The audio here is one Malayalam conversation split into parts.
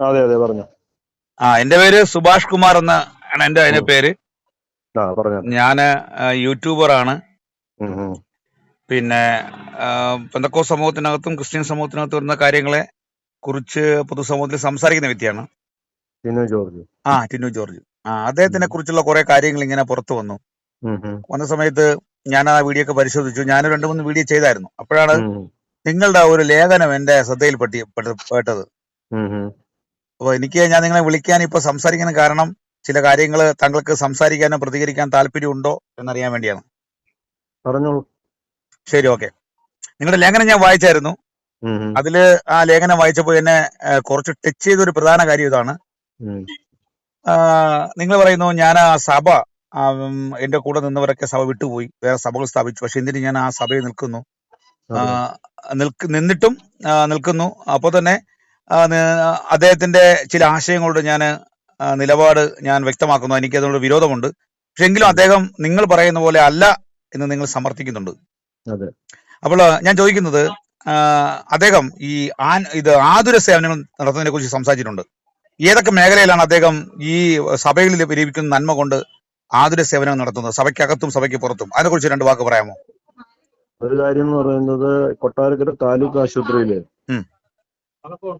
അതെ അതെ പറഞ്ഞു. ആ എന്റെ പേര് സുഭാഷ് കുമാർ എന്ന ആണ് എന്റെ അതിന്റെ പേര്. ഞാൻ യൂട്യൂബറാണ്. പിന്നെ പെന്തക്കോ സമൂഹത്തിനകത്തും ക്രിസ്ത്യൻ സമൂഹത്തിനകത്തും വരുന്ന കാര്യങ്ങളെ കുറിച്ച് പൊതുസമൂഹത്തിൽ സംസാരിക്കുന്ന വ്യക്തിയാണ്. ടിനു ജോർജ്. ആ ടിനു ജോർജ്. ആ അദ്ദേഹത്തിനെ കുറിച്ചുള്ള കുറെ കാര്യങ്ങൾ ഇങ്ങനെ പുറത്തു വന്നു. വന്ന സമയത്ത് ഞാൻ ആ വീഡിയോ ഒക്കെ പരിശോധിച്ചു. ഞാൻ രണ്ടു മൂന്ന് വീഡിയോ ചെയ്തായിരുന്നു. അപ്പോഴാണ് നിങ്ങളുടെ ഒരു ലേഖനം എന്റെ ശ്രദ്ധയിൽ പെട്ടി പെട്ടത്. അപ്പോൾ എനിക്ക് ഞാൻ നിങ്ങളെ വിളിക്കാൻ ഇപ്പൊ സംസാരിക്കാൻ കാരണം ചില കാര്യങ്ങൾ താങ്കൾക്ക് സംസാരിക്കാനോ പ്രതികരിക്കാൻ താല്പര്യമുണ്ടോ എന്നറിയാൻ വേണ്ടിയാണ്. പറഞ്ഞോളൂ. ശരി ഓക്കെ. നിങ്ങളുടെ ലേഖനം ഞാൻ വായിച്ചായിരുന്നു. അതിൽ ആ ലേഖനം വായിച്ചപ്പോൾ എന്നെ കുറച്ച് ടച്ച് ചെയ്ത ഒരു പ്രധാന കാര്യം ഇതാണ്. നിങ്ങൾ പറയുന്നു ഞാൻ ആ സഭ എന്റെ കൂടെ നിന്നവരൊക്കെ സഭ വിട്ടുപോയി. വേറെ സഭകൾ സ്ഥാപിച്ചു. പക്ഷെ എന്തിനു ഞാൻ ആ സഭയിൽ നിൽക്കുന്നു? നിൽക്ക് നിന്നിട്ടും നിൽക്കുന്നു. അപ്പോൾ തന്നെ അദ്ദേഹത്തിന്റെ ചില ആശയങ്ങളോട് ഞാൻ നിലപാട് ഞാൻ വ്യക്തമാക്കുന്നു. എനിക്ക് അതിനോട് വിരോധമുണ്ട്. പക്ഷെ എങ്കിലും അദ്ദേഹം നിങ്ങൾ പറയുന്ന പോലെ അല്ല എന്ന് നിങ്ങൾ സമർത്ഥിക്കുന്നുണ്ട്. അപ്പോൾ ഞാൻ ചോദിക്കുന്നത് അദ്ദേഹം ഈ ആൻ ഇത് ആതുര സേവനങ്ങൾ നടത്തുന്നതിനെ കുറിച്ച് സംസാരിച്ചിട്ടുണ്ട്. ഏതൊക്കെ മേഖലയിലാണ് അദ്ദേഹം ഈ സഭകളിൽ ലഭിക്കുന്ന നന്മ കൊണ്ട് ആതുര സേവനം നടത്തുന്നത്? സഭയ്ക്കകത്തും സഭയ്ക്ക് പുറത്തും. അതിനെക്കുറിച്ച് രണ്ട് വാക്ക് പറയാമോ? ഒരു കാര്യം എന്ന് പറയുന്നത് കൊട്ടാരക്കര താലൂക്ക് ആശുപത്രിയിൽ.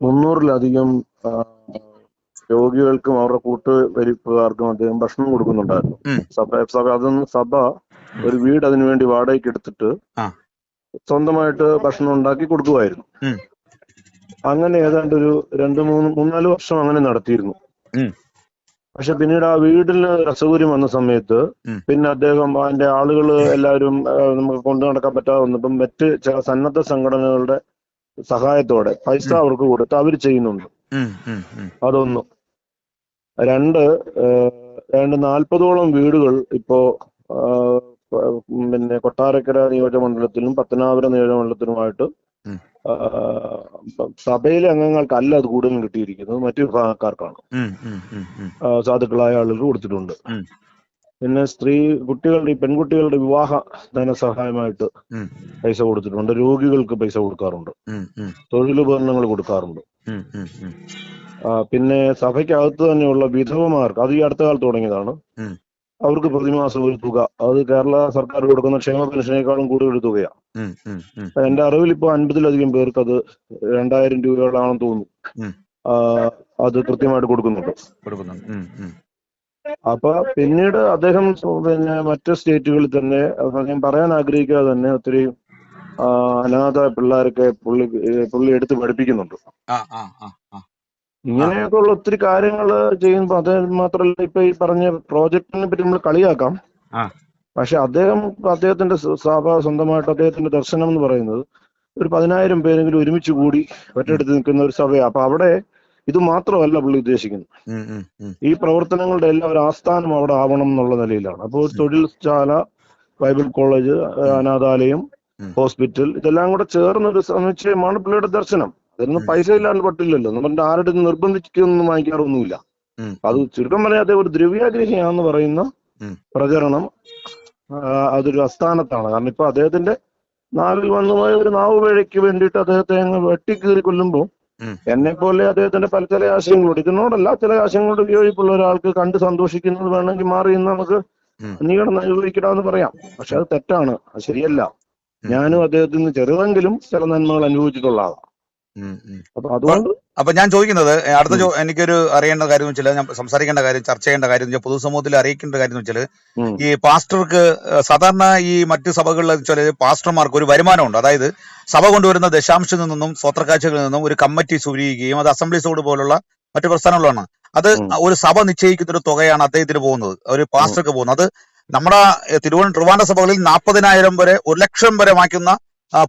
മുന്നൂറിലധികം രോഗികൾക്കും അവരുടെ കൂട്ടുവരിപ്പുകാർക്കും അദ്ദേഹം ഭക്ഷണം കൊടുക്കുന്നുണ്ടായിരുന്നു. സഭ സഭ അതൊന്ന് സഭ ഒരു വീട് അതിനു വേണ്ടി വാടകയ്ക്ക് എടുത്തിട്ട് സ്വന്തമായിട്ട് ഭക്ഷണം ഉണ്ടാക്കി കൊടുക്കുമായിരുന്നു അങ്ങനെ ഏതാണ്ട് ഒരു രണ്ട് മൂന്ന് മൂന്നാൽ വർഷം അങ്ങനെ നടത്തിയിരുന്നു. പക്ഷെ പിന്നീട് ആ വീടിന് അസൗകര്യം വന്ന സമയത്ത് പിന്നെ അദ്ദേഹം അതിന്റെ ആളുകൾ എല്ലാവരും നമുക്ക് കൊണ്ടു നടക്കാൻ പറ്റാതെ വന്നപ്പം മറ്റ് ചില സന്നദ്ധ സംഘടനകളുടെ സഹായത്തോടെ പൈസ അവർക്ക് കൊടുത്ത് അവർ ചെയ്യുന്നുണ്ട്. അതൊന്ന്. രണ്ട് രണ്ട് നാൽപ്പതോളം വീടുകൾ ഇപ്പോ പിന്നെ കൊട്ടാരക്കര നിയോജകമണ്ഡലത്തിലും പത്തനാപുരം നിയോജകമണ്ഡലത്തിലുമായിട്ട്. സഭയിലെ അംഗങ്ങൾക്കല്ല അത് കൂടുതലും കിട്ടിയിരിക്കുന്നത്. മറ്റു വിഭാഗക്കാർക്കാണ്. സാധുക്കളായ ആളുകൾ കൊടുത്തിട്ടുണ്ട്. പിന്നെ സ്ത്രീ കുട്ടികളുടെ ഈ പെൺകുട്ടികളുടെ വിവാഹ ധനസഹായമായിട്ട്. പൈസ കൊടുത്തിട്ടുണ്ട്. രോഗികൾക്ക് പൈസ കൊടുക്കാറുണ്ട്. തൊഴിലുപകരണങ്ങൾ കൊടുക്കാറുണ്ട്. പിന്നെ സഭയ്ക്കകത്ത് തന്നെയുള്ള വിധവമാർക്ക് അത് ഈ അടുത്ത കാലത്ത് തുടങ്ങിയതാണ്. അവർക്ക് പ്രതിമാസം ഒരു തുക. അത് കേരള സർക്കാർ കൊടുക്കുന്ന ക്ഷേമ പെൻഷനേക്കാളും കൂടുതൽ ഒരു തുകയാണ് എന്റെ അറിവിൽ ഇപ്പോൾ അൻപതിലധികം പേർക്ക് അത് രണ്ടായിരം രൂപയോളാണെന്ന് തോന്നുന്നു. അത് കൃത്യമായിട്ട് കൊടുക്കുന്നുണ്ട്. അപ്പൊ പിന്നീട് അദ്ദേഹം പിന്നെ മറ്റ് സ്റ്റേറ്റുകളിൽ തന്നെ അദ്ദേഹം ഞാൻ പറയാൻ ആഗ്രഹിക്കാതെ തന്നെ ഒത്തിരി അനാഥ പിള്ളേരൊക്കെ പുള്ളി പുള്ളി എടുത്ത് പഠിപ്പിക്കുന്നുണ്ട്. ഇങ്ങനെയൊക്കെ ഉള്ള ഒത്തിരി കാര്യങ്ങൾ ചെയ്യുമ്പോൾ അത് മാത്രമല്ല ഇപ്പൊ ഈ പറഞ്ഞ പ്രോജക്റ്റിനെ പറ്റി നമ്മൾ കളിയാക്കാം. പക്ഷെ അദ്ദേഹം അദ്ദേഹത്തിന്റെ സഭ സ്വന്തമായിട്ട് അദ്ദേഹത്തിന്റെ ദർശനം എന്ന് പറയുന്നത് ഒരു പതിനായിരം പേരെങ്കിലും ഒരുമിച്ച് കൂടി ഒറ്റയെടുത്ത് നിൽക്കുന്ന ഒരു സഭയാണ്. അപ്പൊ അവിടെ ഇത് മാത്രമല്ല പുള്ളി ഉദ്ദേശിക്കുന്നത്. ഈ പ്രവർത്തനങ്ങളുടെ എല്ലാം ഒരു ആസ്ഥാനം അവിടെ ആവണം എന്നുള്ള നിലയിലാണ് അപ്പോൾ തൊഴിൽ ശാല ബൈബിൾ കോളേജ്. അനാഥാലയം ഹോസ്പിറ്റൽ ഇതെല്ലാം കൂടെ ചേർന്ന ഒരു സമുച്ചയമാണ് പുള്ളിയുടെ ദർശനം അതിനൊന്നും. പൈസ ഇല്ലാണ്ട് പറ്റില്ലല്ലോ നമ്മുടെ ആരുടെ നിർബന്ധിക്കൊന്നും വാങ്ങിക്കാറൊന്നുമില്ല അത് ചുരുക്കം പറയാതെ ഒരു ദ്രവ്യാഗ്രഹിയാന്ന് പറയുന്ന. പ്രചരണം അതൊരു അസ്ഥാനത്താണ് കാരണം ഇപ്പൊ അദ്ദേഹത്തിന്റെ നാവിൽ വന്നുപോയ ഒരു നാവ് പിഴയ്ക്ക് വേണ്ടിയിട്ട് അദ്ദേഹത്തെ അങ്ങ് വെട്ടിക്കീറി കൊല്ലുമ്പോൾ. എന്നെ പോലെ അദ്ദേഹത്തിന്റെ പല ചില ആശയങ്ങളോട് ഇതിനോടല്ല ചില ആശയങ്ങളോട് വിയോജിപ്പുള്ള ഒരാൾക്ക് കണ്ട് സന്തോഷിക്കുന്നത് വേണമെങ്കിൽ മാറി എന്ന് നമുക്ക് ഉം. നീ പറയാം. പക്ഷെ അത് തെറ്റാണ്. അത് ശരിയല്ല. ഞാനും അദ്ദേഹത്തിൽ നിന്ന് ചെറുതെങ്കിലും ചില നന്മകൾ അനുഭവിച്ചിട്ടുള്ള ആളാണ്. അപ്പൊ അതുകൊണ്ട് അപ്പൊ ഞാൻ ചോദിക്കുന്നത് അടുത്ത എനിക്കൊരു അറിയേണ്ട കാര്യം വെച്ചാൽ ഞാൻ സംസാരിക്കേണ്ട കാര്യം ചർച്ച ചെയ്യേണ്ട കാര്യം വെച്ചാൽ പൊതുസമൂഹത്തിൽ അറിയിക്കേണ്ട കാര്യം എന്ന് വെച്ചാൽ ഈ പാസ്റ്റർക്ക് സാധാരണ ഈ മറ്റു സഭകളിൽ വെച്ചാൽ പാസ്റ്റർമാർക്ക് ഒരു വരുമാനമുണ്ട്. അതായത് സഭ കൊണ്ടുവരുന്ന ദശാംശത്തിൽ നിന്നും സ്വത്രക്കാഴ്ചകളിൽ നിന്നും ഒരു കമ്മിറ്റി സ്വീകരിക്കുകയും അത് അസംബ്ലി സോഡ് പോലുള്ള മറ്റു പ്രസ്ഥാനങ്ങളാണ് അത് ഒരു സഭ നിശ്ചയിക്കുന്ന ഒരു തുകയാണ് അദ്ദേഹത്തിന് പോകുന്നത്. ഒരു പാസ്റ്റർക്ക് പോകുന്നത്. അത് നമ്മുടെ തിരുവനന്തപുരം ട്രിവാൻഡ്ര സഭകളിൽ നാൽപ്പതിനായിരം വരെ ഒരു ലക്ഷം വരെ വാങ്ങിക്കുന്ന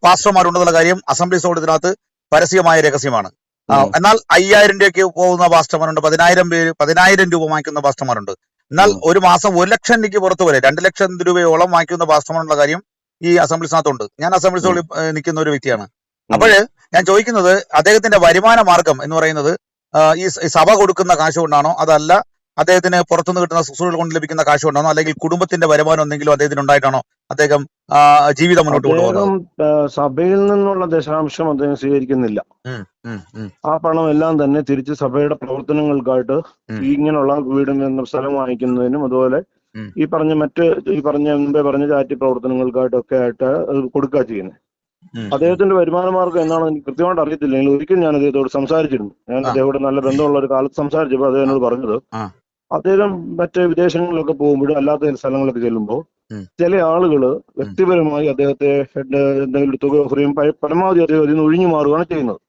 പാസ്റ്റർമാരുണ്ടെന്നുള്ള കാര്യം അസംബ്ലി സോഡ് ഇതിനകത്ത് പരസ്യമായ രഹസ്യമാണ്. എന്നാൽ അയ്യായിരം രൂപയ്ക്ക് പോകുന്ന പാസ്റ്റർമാരുണ്ട് പതിനായിരം പേര് പതിനായിരം രൂപ വാങ്ങിക്കുന്ന പാസ്റ്റർമാരുണ്ട് എന്നാൽ ഒരു മാസം ഒരു ലക്ഷം രൂപയ്ക്ക് പുറത്തു വരെ രണ്ട് ലക്ഷം രൂപയോളം വാങ്ങിക്കുന്ന ഭാസ്റ്റമാരുള്ള കാര്യം ഈ അസംബ്ലീസിനകത്തുണ്ട്. ഞാൻ അസംബ്ലീസിൽ നിൽക്കുന്ന ഒരു വ്യക്തിയാണ്. അപ്പോൾ അപ്പോഴ് ഞാൻ ചോദിക്കുന്നത് അദ്ദേഹത്തിന്റെ വരുമാന മാർഗം എന്ന് പറയുന്നത് ഈ സഭ കൊടുക്കുന്ന കാശ് കൊണ്ടാണോ അതല്ല അദ്ദേഹത്തിന് പുറത്തുനിന്ന് കിട്ടുന്ന സുസൂകൾ കൊണ്ട് ലഭിക്കുന്ന കാശ് കൊണ്ടാണോ അല്ലെങ്കിൽ കുടുംബത്തിന്റെ വരുമാനം എന്തെങ്കിലും അദ്ദേഹത്തിന് ഉണ്ടായിട്ടാണോ അദ്ദേഹം ജീവിതം മുന്നോട്ട് കൊണ്ടുപോകുന്നത്? സഭയിൽ നിന്നുള്ള ദശാംശം അദ്ദേഹം സ്വീകരിക്കുന്നില്ല. ആ പണം എല്ലാം തന്നെ തിരിച്ച് സഭയുടെ പ്രവർത്തനങ്ങൾക്കായിട്ട് ഇങ്ങനെയുള്ള വീടും സ്ഥലം വാങ്ങിക്കുന്നതിനും അതുപോലെ ഈ പറഞ്ഞ മറ്റ് ഈ പറഞ്ഞ മുമ്പേ പറഞ്ഞ ചാറ്റി പ്രവർത്തനങ്ങൾക്കായിട്ടൊക്കെ ആയിട്ട് കൊടുക്കുക ചെയ്യുന്നത്. അദ്ദേഹത്തിന്റെ വരുമാന മാർഗം എന്താണെന്ന് എനിക്ക് കൃത്യമായിട്ട് അറിയത്തില്ലെങ്കിൽ ഒരിക്കലും ഞാൻ അദ്ദേഹത്തോട് സംസാരിച്ചിരുന്നു. ഞാൻ. അദ്ദേഹത്തോട് നല്ല ബന്ധമുള്ള ഒരു കാലത്ത് സംസാരിച്ചപ്പോൾ അദ്ദേഹം എന്നോട് പറഞ്ഞത്. അദ്ദേഹം മറ്റേ വിദേശങ്ങളിലൊക്കെ പോകുമ്പോഴും അല്ലാത്ത സ്ഥലങ്ങളൊക്കെ ചെല്ലുമ്പോൾ ചില ആളുകൾ വ്യക്തിപരമായി അദ്ദേഹത്തെ എന്തെങ്കിലും തുക ഓഫർ ചെയ്യും പരമാവധി അദ്ദേഹം അതിൽ നിന്ന് ഒഴിഞ്ഞു മാറുകയാണ് ചെയ്യുന്നത്.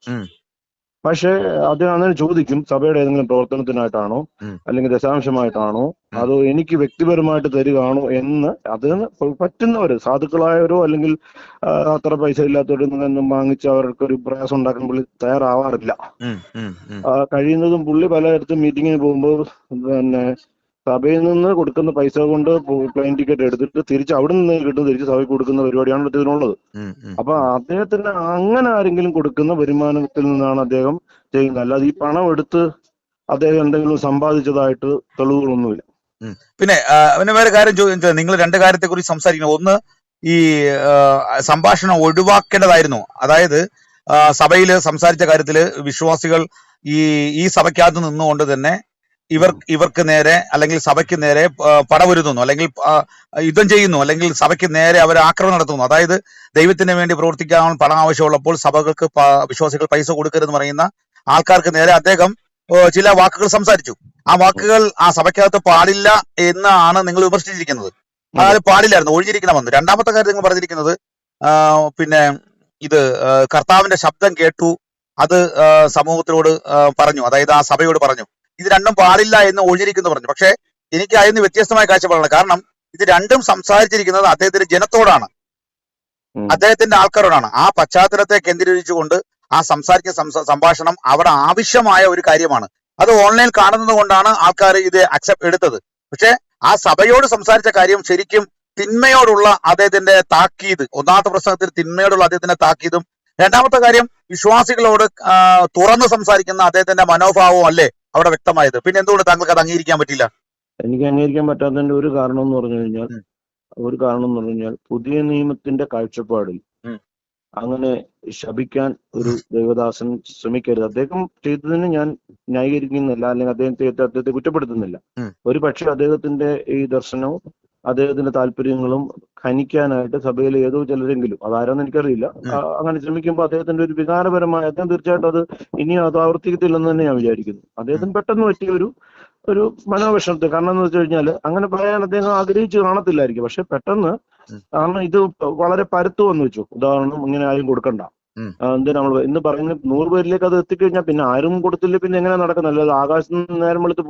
പക്ഷേ അദ്ദേഹം അങ്ങനെ ചോദിക്കും സഭയുടെ ഏതെങ്കിലും പ്രവർത്തനത്തിനായിട്ടാണോ അല്ലെങ്കിൽ ദശാംശമായിട്ടാണോ അത് എനിക്ക് വ്യക്തിപരമായിട്ട് തരികയാണോ എന്ന് അതിന് പറ്റുന്നവര് സാധുക്കളായവരോ അല്ലെങ്കിൽ അത്ര പൈസ ഇല്ലാത്തവരിൽ നിന്നും വാങ്ങിച്ച് അവർക്ക് ഒരു പ്രയാസം ഉണ്ടാക്കാൻ പുള്ളി തയ്യാറാവാറില്ല. കഴിയുന്നതും പുള്ളി പലയിടത്തും മീറ്റിങ്ങിന് പോകുമ്പോൾ പിന്നെ സഭയിൽ നിന്ന് കൊടുക്കുന്ന പൈസ കൊണ്ട് പ്ലെയിൻ ടിക്കറ്റ് എടുത്തിട്ട് തിരിച്ച് അവിടെ നിന്ന് കിട്ടുന്ന തിരിച്ച് സഭയ്ക്ക് കൊടുക്കുന്ന പരിപാടിയാണ് ഇതിനുള്ളത്. അപ്പൊ അദ്ദേഹത്തിന് അങ്ങനെ ആരെങ്കിലും കൊടുക്കുന്ന വരുമാനത്തിൽ നിന്നാണ് അദ്ദേഹം ചെയ്യുന്നത്. അല്ലാതെ ഈ പണം എടുത്ത് അദ്ദേഹം എന്തെങ്കിലും സമ്പാദിച്ചതായിട്ട് തെളിവുകളൊന്നുമില്ല. പിന്നെ പിന്നെ വേറെ കാര്യം ചോദിച്ചത് നിങ്ങൾ രണ്ട് കാര്യത്തെ കുറിച്ച് സംസാരിക്കണം ഒന്ന് ഈ സംഭാഷണം ഒഴിവാക്കേണ്ടതായിരുന്നു. അതായത് സഭയിൽ സംസാരിച്ച കാര്യത്തിൽ വിശ്വാസികൾ ഈ ഈ സഭയ്ക്കകത്ത് നിന്നുകൊണ്ട് തന്നെ ഇവർ ഇവർക്ക് നേരെ അല്ലെങ്കിൽ സഭയ്ക്ക് നേരെ പടവരുത്തുന്നു അല്ലെങ്കിൽ യുദ്ധം ചെയ്യുന്നു. അല്ലെങ്കിൽ സഭയ്ക്ക് നേരെ അവർ ആക്രമണം നടത്തുന്നു. അതായത് ദൈവത്തിന് വേണ്ടി പ്രവർത്തിക്കാൻ പണം ആവശ്യമുള്ളപ്പോൾ സഭകൾക്ക് വിശ്വാസികൾ പൈസ കൊടുക്കരുതെന്ന് പറയുന്ന ആൾക്കാർക്ക് നേരെ അദ്ദേഹം ചില വാക്കുകൾ സംസാരിച്ചു. ആ വാക്കുകൾ ആ സഭയ്ക്കകത്ത് പാടില്ല എന്നാണ് നിങ്ങൾ വിമർശിച്ചിരിക്കുന്നത്. അതായത് പാടില്ലായിരുന്നു ഒഴിഞ്ഞിരിക്കണമെന്ന്. രണ്ടാമത്തെ കാര്യം നിങ്ങൾ പറഞ്ഞിരിക്കുന്നത് പിന്നെ ഇത് കർത്താവിന്റെ ശബ്ദം കേട്ടു. അത് സമൂഹത്തിനോട് പറഞ്ഞു. അതായത് ആ സഭയോട് പറഞ്ഞു. ഇത് രണ്ടും പാടില്ല എന്ന് ഒഴിഞ്ഞിരിക്കുന്നു പറഞ്ഞു. പക്ഷേ എനിക്ക് അതിന് വ്യത്യസ്തമായ കാഴ്ചപ്പാടാണ്. കാരണം ഇത് രണ്ടും സംസാരിച്ചിരിക്കുന്നത് അദ്ദേഹത്തിന്റെ ജനത്തോടാണ്. അദ്ദേഹത്തിന്റെ ആൾക്കാരോടാണ്. ആ പശ്ചാത്തലത്തെ കേന്ദ്രീകരിച്ചുകൊണ്ട് ആ സംസാരിക്കുന്ന സംഭാഷണം അവിടെ ആവശ്യമായ ഒരു കാര്യമാണ്. അത് ഓൺലൈൻ കാണുന്നത് കൊണ്ടാണ് ആൾക്കാർ ഇത് അക്സെപ്റ്റ് എടുത്തത്. പക്ഷെ ആ സഭയോട് സംസാരിച്ച കാര്യം ശരിക്കും തിന്മയോടുള്ള അദ്ദേഹത്തിന്റെ താക്കീത് ഒന്നാമത്തെ പ്രസംഗത്തിൽ തിന്മയോടുള്ള അദ്ദേഹത്തിന്റെ താക്കീതും. രണ്ടാമത്തെ കാര്യം വിശ്വാസികളോട് തുറന്ന് സംസാരിക്കുന്ന അദ്ദേഹത്തിന്റെ മനോഭാവവും അല്ലേ? അവിടെ വ്യക്തമായത്. പിന്നെ എന്തുകൊണ്ട് താങ്കൾക്ക് അത് അംഗീകരിക്കാൻ പറ്റില്ല എനിക്ക് അംഗീകരിക്കാൻ പറ്റാത്തതിന്റെ ഒരു കാരണം എന്ന് പറഞ്ഞു കഴിഞ്ഞാൽ ഒരു കാരണം എന്ന് പറഞ്ഞു കഴിഞ്ഞാൽ പുതിയ നിയമത്തിന്റെ കാഴ്ചപ്പാടിൽ അങ്ങനെ ശപിക്കാൻ ഒരു ദേവദാസൻ ശ്രമിക്കരുത്. അദ്ദേഹം ചെയ്തതിന് ഞാൻ ന്യായീകരിക്കുന്നില്ല അല്ലെങ്കിൽ അദ്ദേഹത്തെ അദ്ദേഹത്തെ കുറ്റപ്പെടുത്തുന്നില്ല. ഒരു പക്ഷെ അദ്ദേഹത്തിന്റെ ഈ ദർശനവും അദ്ദേഹത്തിന്റെ താല്പര്യങ്ങളും ഖനിക്കാനായിട്ട് സഭയിൽ ഏതോ ചിലരെങ്കിലും അതാരെന്ന് എനിക്കറിയില്ല. അങ്ങനെ ശ്രമിക്കുമ്പോൾ അദ്ദേഹത്തിന്റെ ഒരു വികാരപരമായ അദ്ദേഹം തീർച്ചയായിട്ടും അത് ഇനിയും അത് ആവർത്തിക്കത്തില്ലെന്ന് തന്നെ ഞാൻ വിചാരിക്കുന്നു. അദ്ദേഹത്തിന് പെട്ടെന്ന് പറ്റിയ ഒരു ഒരു മനോവിഷമത്തെ കാരണം എന്ന് വെച്ച് കഴിഞ്ഞാൽ അങ്ങനെ പറയാൻ അദ്ദേഹം ആഗ്രഹിച്ച് കാണത്തില്ലായിരിക്കും. പക്ഷെ പെട്ടെന്ന് കാരണം ഇത് വളരെ പരത്തു വന്നു വെച്ചു. ഉദാഹരണം ഇങ്ങനെ ആരും കൊടുക്കണ്ട. ആ, നമ്മൾ ഇന്ന് പറയുന്ന നൂറ് പേരിലേക്ക് അത് എത്തിക്കഴിഞ്ഞാൽ പിന്നെ ആരും കൊടുത്തില്ല പിന്നെ എങ്ങനെ നടക്കുന്നത് അല്ലാതെ ആകാശത്ത് നേരം വെളുത്ത്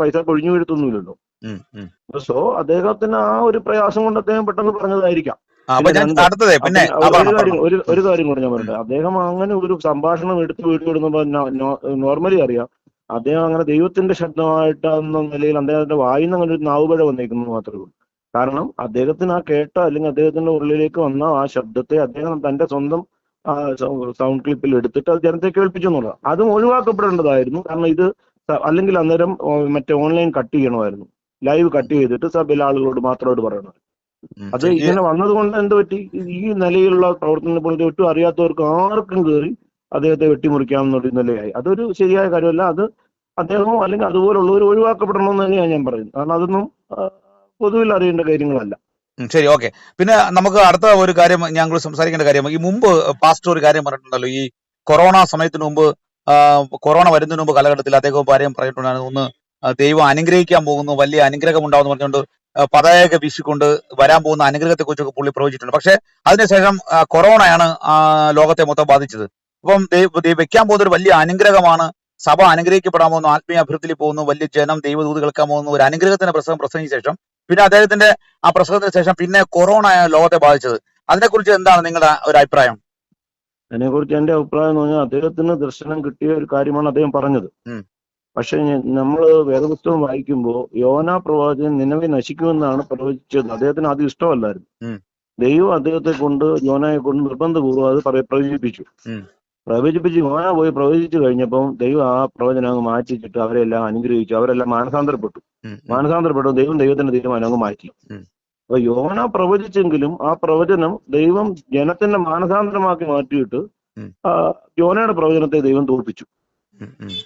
പൈസ പൊഴിഞ്ഞു വീഴ്ത്തൊന്നുമില്ലല്ലോ. സോ അദ്ദേഹത്തിന് ആ ഒരു പ്രയാസം കൊണ്ട് അദ്ദേഹം പെട്ടെന്ന് പറഞ്ഞതായിരിക്കാം. പിന്നെ ഒരു കാര്യം. ഒരു കൂടെ ഞാൻ പറയട്ടെ അദ്ദേഹം അങ്ങനെ ഒരു സംഭാഷണം എടുത്ത് വീട്ടിൽ വിടുന്നപ്പോൾ നോർമലി അറിയാം അദ്ദേഹം അങ്ങനെ ദൈവത്തിന്റെ ശബ്ദമായിട്ട് എന്ന നിലയിൽ അദ്ദേഹത്തിന്റെ വായിൽ നിന്ന് അങ്ങനെ ഒരു നാവുപഴ വന്നേക്കുന്നത് മാത്രമേ ഉള്ളൂ കാരണം അദ്ദേഹത്തിന് ആ കേട്ട അല്ലെങ്കിൽ അദ്ദേഹത്തിന്റെ ഉള്ളിലേക്ക് വന്ന ആ ശബ്ദത്തെ അദ്ദേഹം തന്റെ സ്വന്തം സൗണ്ട് ക്ലിപ്പിൽ എടുത്തിട്ട് അത് ജനത്തെ കേൾപ്പിച്ചു എന്നുള്ളത് അതും ഒഴിവാക്കപ്പെടേണ്ടതായിരുന്നു. കാരണം ഇത് അല്ലെങ്കിൽ അന്നേരം മറ്റേ ഓൺലൈൻ കട്ട് ചെയ്യണമായിരുന്നു. ലൈവ് കട്ട് ചെയ്തിട്ട് സഭയിലെ ആളുകളോട് മാത്രമായിട്ട് പറയണം അത് ഇങ്ങനെ വന്നതുകൊണ്ട് എന്ത് പറ്റി? ഈ നിലയിലുള്ള പ്രവർത്തനം പോലെ ഒട്ടും അറിയാത്തവർക്ക് ആർക്കും കയറി അദ്ദേഹത്തെ വെട്ടിമുറിക്കാവുന്ന ഒരു നിലയായി. അതൊരു ശരിയായ കാര്യമല്ല. അത് അദ്ദേഹമോ അല്ലെങ്കിൽ അതുപോലുള്ളവർ ഒഴിവാക്കപ്പെടണമെന്ന് തന്നെയാണ് ഞാൻ പറയുന്നത്. കാരണം അതൊന്നും പൊതുവിൽ അറിയേണ്ട കാര്യങ്ങളല്ല. ശരി ഓക്കെ പിന്നെ നമുക്ക് അടുത്ത ഒരു കാര്യം ഞങ്ങൾ സംസാരിക്കേണ്ട കാര്യം ഈ മുമ്പ് പാസ്റ്റർ ഒരു കാര്യം പറഞ്ഞിട്ടുണ്ടല്ലോ ഈ കൊറോണ സമയത്തിന് മുമ്പ് കൊറോണ വരുന്നതിന് മുമ്പ് കാലഘട്ടത്തിൽ അദ്ദേഹം കാര്യം പറഞ്ഞിട്ടുണ്ടായിരുന്നു. ഒന്ന് ദൈവം അനുഗ്രഹിക്കാൻ പോകുന്നു വലിയ അനുഗ്രഹം ഉണ്ടാവുമെന്ന് പറഞ്ഞുകൊണ്ട് ആ, പതാക വീശിക്കൊണ്ട് വരാൻ പോകുന്ന അനുഗ്രഹത്തെ കുറിച്ചൊക്കെ പുള്ളി പ്രവചിച്ചിട്ടുണ്ട്. പക്ഷെ അതിനുശേഷം കൊറോണയാണ് ലോകത്തെ മൊത്തം ബാധിച്ചത്. അപ്പം വെക്കാൻ പോകുന്ന ഒരു വലിയ അനുഗ്രഹമാണ് സഭ അനുഗ്രഹിക്കപ്പെടാൻ പോകുന്നു ആത്മീയ അഭിവൃദ്ധിയിൽ പോകുന്നു വലിയ ജനം ദൈവദൂത് കേൾക്കാൻ പോകുന്നു ഒരു അനുഗ്രഹത്തിന്റെ പ്രസംഗം പ്രസംഗിച്ച ശേഷം പിന്നെ അദ്ദേഹത്തിന്റെ ആ പ്രസംഗത്തിന് ശേഷം പിന്നെ കൊറോണ ലോകത്തെ ബാധിച്ചത്. അതിനെക്കുറിച്ച് എന്താണ് നിങ്ങളുടെ ഒരു അഭിപ്രായം? അതിനെക്കുറിച്ച് എന്റെ അഭിപ്രായം എന്ന് പറഞ്ഞാൽ അദ്ദേഹത്തിന് ദർശനം കിട്ടിയ ഒരു കാര്യമാണ് അദ്ദേഹം പറഞ്ഞത്. പക്ഷെ നമ്മൾ വേദപുസ്തകം വായിക്കുമ്പോൾ യോന പ്രവാചകൻ നിലവിൽ നശിക്കുമെന്നാണ് പ്രവചിച്ചത്. അദ്ദേഹത്തിന് ആദ്യം ഇഷ്ടമല്ലായിരുന്നു. ദൈവം അദ്ദേഹത്തെ കൊണ്ട് യോനയെ കൊണ്ട് നിർബന്ധപൂർവം അത് പ്രവചിപ്പിച്ചു. പ്രവചിപ്പിച്ച് യോന പോയി പ്രവചിച്ചു കഴിഞ്ഞപ്പം ദൈവം ആ പ്രവചനം അങ്ങ് മാറ്റിച്ചിട്ട് അവരെല്ലാം അനുഗ്രഹിച്ചു. അവരെല്ലാം മാനസാന്തരപ്പെട്ടു. മാനസാന്തരപ്പെട്ടു ദൈവം ദൈവത്തിന്റെ തീരുമാനം അങ്ങ് മാറ്റി. അപ്പൊ യോന പ്രവചിച്ചെങ്കിലും ആ പ്രവചനം ദൈവം ജനത്തിന്റെ മാനസാന്തരമാക്കി മാറ്റിയിട്ട് ആ, യോനയുടെ പ്രവചനത്തെ ദൈവം തോൽപ്പിച്ചു.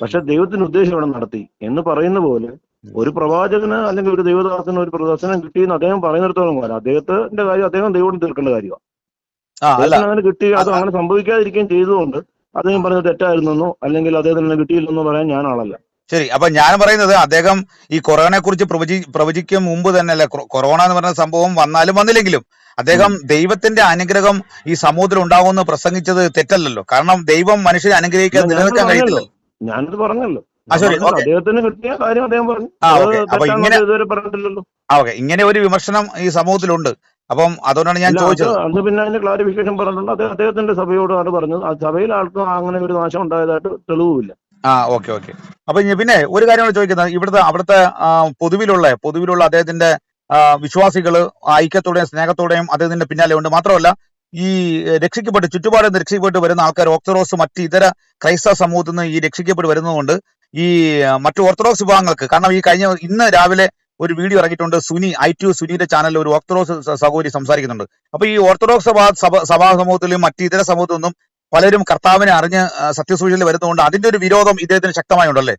പക്ഷെ ദൈവത്തിന് ഉദ്ദേശം ഇവിടെ നടത്തി. എന്ന് പറയുന്ന പോലെ ഒരു പ്രവാചകന് അല്ലെങ്കിൽ ഒരു ദൈവദാസന് ഒരു പ്രദർശനം കിട്ടിയെന്ന് അദ്ദേഹം പറയുന്നിടത്തോളം കാലം അദ്ദേഹത്തിന്റെ കാര്യം അദ്ദേഹം ദൈവം തീർക്കേണ്ട കാര്യമാണ്. അങ്ങനെ കിട്ടി അത് അത് അങ്ങനെ സംഭവിക്കാതിരിക്കുകയും ചെയ്തുകൊണ്ട് അദ്ദേഹം പറഞ്ഞത് തെറ്റായിരുന്നെന്നോ അല്ലെങ്കിൽ അദ്ദേഹത്തിന് കിട്ടിയില്ലെന്നോ പറയാൻ ഞാൻ ആളല്ല. ശരി അപ്പൊ ഞാൻ പറയുന്നത് അദ്ദേഹം ഈ കൊറോണയെ കുറിച്ച് പ്രവചി പ്രവചിക്കും മുമ്പ് തന്നെ അല്ലെ? കൊറോണ എന്ന് പറയുന്ന സംഭവം വന്നാലും വന്നില്ലെങ്കിലും അദ്ദേഹം ദൈവത്തിന്റെ അനുഗ്രഹം ഈ സമൂഹത്തിൽ ഉണ്ടാകുമെന്ന് പ്രസംഗിച്ചത് തെറ്റല്ലല്ലോ. കാരണം ദൈവം മനുഷ്യരെ അനുഗ്രഹിക്കാൻ നിലനിൽക്കാൻ കഴിയില്ല ഞാനത് പറഞ്ഞല്ലോ. അദ്ദേഹത്തിന് കിട്ടിയ കാര്യം അദ്ദേഹം പറഞ്ഞു. അപ്പൊ ഇങ്ങനെ- ഇതുവരെ പറഞ്ഞിട്ടില്ലല്ലോ. ഓക്കെ. ഇങ്ങനെ ഒരു വിമർശനം ഈ സമൂഹത്തിലുണ്ട്. അപ്പം അതുകൊണ്ടാണ് ഞാൻ ചോദിച്ചത്. അന്ന് പിന്നെ അതിന്റെ ക്ലാരിഫിക്കേഷൻ പറഞ്ഞിട്ടുണ്ട്. അദ്ദേഹം അദ്ദേഹത്തിന്റെ സഭയോടാണ് പറഞ്ഞത്. ആ സഭയിൽ ആൾക്കും അങ്ങനെ ഒരു നാശം ഉണ്ടായതായിട്ട് തെളിവുമില്ല. ആ ഓക്കെ ഓക്കെ. അപ്പൊ പിന്നെ ഒരു കാര്യം കൂടെ ചോദിക്കുന്നത്. ഇവിടുത്തെ അവിടുത്തെ പൊതുവിലുള്ള പൊതുവിലുള്ള അദ്ദേഹത്തിന്റെ വിശ്വാസികൾ ഐക്യത്തോടെയും സ്നേഹത്തോടെയും അദ്ദേഹത്തിന്റെ പിന്നാലെ ഉണ്ട്. മാത്രമല്ല ഈ രക്ഷിക്കപ്പെട്ട് ചുറ്റുപാടിൽ നിന്ന് രക്ഷിക്കപ്പെട്ട് വരുന്ന ആൾക്കാർ ഓർത്തഡോക്സ് മറ്റ് ഇതര ക്രൈസ്തവ സമൂഹത്തിൽ നിന്ന് ഈ രക്ഷിക്കപ്പെട്ട് വരുന്നതുകൊണ്ട് ഈ മറ്റു ഓർത്തഡോക്സ് വിഭാഗങ്ങൾക്ക് കാരണം ഈ കഴിഞ്ഞ ഇന്ന് രാവിലെ ഒരു വീഡിയോ ഇറങ്ങിയിട്ടുണ്ട്. സുനി ഐ ടു സുനിയുടെ ചാനലിൽ ഒരു ഓർത്തഡോക്സ് സഹോദരി സംസാരിക്കുന്നുണ്ട്. അപ്പൊ ഈ ഓർത്തഡോക്സ് സഭ സഭാ സമൂഹത്തിലും മറ്റു ഇതര സമൂഹത്തിൽ നിന്നും പലരും കർത്താവിനെ അറിഞ്ഞ് സത്യസൂചനയിൽ വരുന്നതുകൊണ്ട് അതിന്റെ ഒരു വിരോധം ഇദ്ദേഹത്തിന് ശക്തമായുണ്ടല്ലേ?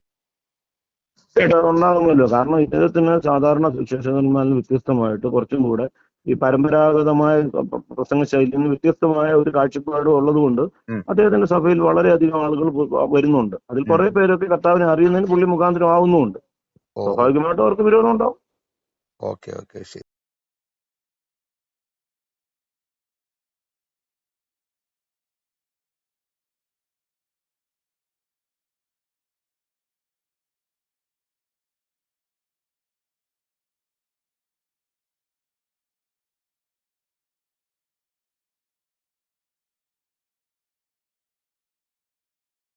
ഉണ്ടല്ലേ ഉണ്ടാകുമല്ലോ കാരണം ഇദ്ദേഹത്തിന് സാധാരണ സുശേഷകന്മാരിൽ വ്യത്യസ്തമായിട്ട് കുറച്ചും കൂടെ ഈ പരമ്പരാഗതമായ പ്രസംഗ ശൈലിന് നിന്ന് വ്യത്യസ്തമായ ഒരു കാഴ്ചപ്പാടും ഉള്ളതുകൊണ്ട് കൊണ്ട് അദ്ദേഹത്തിന്റെ സഭയിൽ വളരെയധികം ആളുകൾ വരുന്നുണ്ട്. അതിൽ കുറെ പേരൊക്കെ കർത്താവിനെ അറിയുന്നതിന് പുള്ളി മുഖാന്തരം ആവുന്നുമുണ്ട്. സ്വാഭാവികമായിട്ടും അവർക്ക് വിരോധം ഉണ്ടാവും. ഓക്കെ ഓക്കെ ശരി.